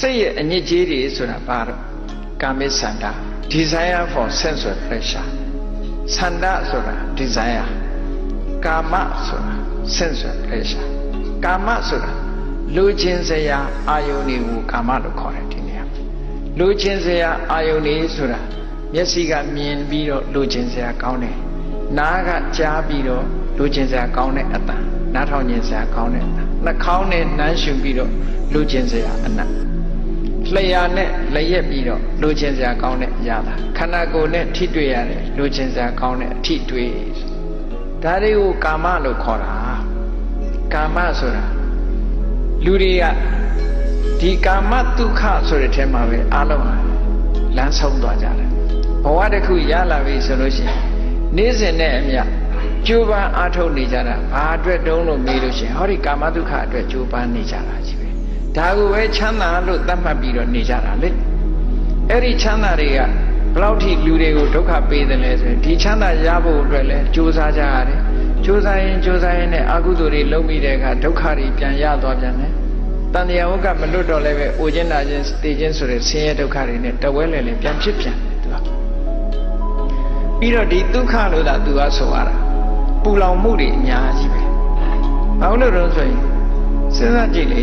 စိတ်ရဲ့အညစ်အကြေးတွေဆိုတာဘာတော့ကာမိစန္ဒ desire for sensual pleasure စန္ဒဆိုတာ desire ကာမဆိုတာ sensual pleasure ကာမဆိုတာလူချင်းစရာအာယုန်တွေကိုကာမလို့ခေါ်တယ်ဒီနေရာမှာလူချင်းစရာအာယုန်တွေဆိုတာမျက်စိကမြင်ပြီးတော့လူချင်းစရာကောင်းတယ်နားကကြားပြီးတော့လူချင်းစရာကောင်းတဲ့အတန်နားထောင်ခြင်းစရာကောင်းတဲ့အတန်နှာခေါင်းနဲ့နမ်းရှုပြီးတော့လူချင်းစရာအနတ် လျှာနဲ့လျက်ပြီးတော့လူချင်းစရာကောင်းတဲ့အရာသာခန္ဓာကိုယ်နဲ့ထိတွေ့ရတယ်လူချင်းစရာကောင်းတဲ့အထိတွေ့ဒါတွေကိုကာမလို့ခေါ်တာကာမဆိုတာလူတွေကဒီကာမဒုက္ခဆိုတဲ့ထဲမှာပဲအလုံးဟာလမ်းဆုံးသွားကြတယ်ဘဝတစ်ခုရလာပြီဆိုလို့ရှိရင်နေ့စဉ်နဲ့အမျှကြိုးပမ်းအားထုတ်နေကြတာဘာအတွက်တုံးလို့မေးလို့ရှိရင်ဟောဒီကာမဒုက္ခအတွက်ကြိုးပမ်းနေကြတာကြီးပဲ ဒါကိုပဲချမ်းသာလို့သတ်မှတ်ပြီးတော့နေကြတာလေအဲ့ဒီချမ်းသာတွေကဘယ်လောက်ထိလူတွေကိုဒုက္ခပေးတယ်လဲဆိုရင်ဒီချမ်းသာရဖို့အတွက်လဲကြိုးစားကြရတယ်ကြိုးစားရင်ကြိုးစားရင်နဲ့အကုသိုလ်တွေလုံးပြီးတဲ့အခါဒုက္ခတွေပြန်ရသွားပြန်တယ်တန်တရားဝကမလွတ်တော့လည်းပဲအိုခြင်းနာခြင်းတေခြင်းဆိုတဲ့ဆင်းရဲဒုက္ခတွေနဲ့တဝဲလဲလဲပြန်ဖြစ်ပြန်တယ်သူကပြီးတော့ဒီဒုက္ခလို့သာသူကဆိုရတာပူလောင်မှုတွေအများကြီးပဲဘာလို့လဲတော့ဆိုရင်စဉ်းစားကြည့်လေ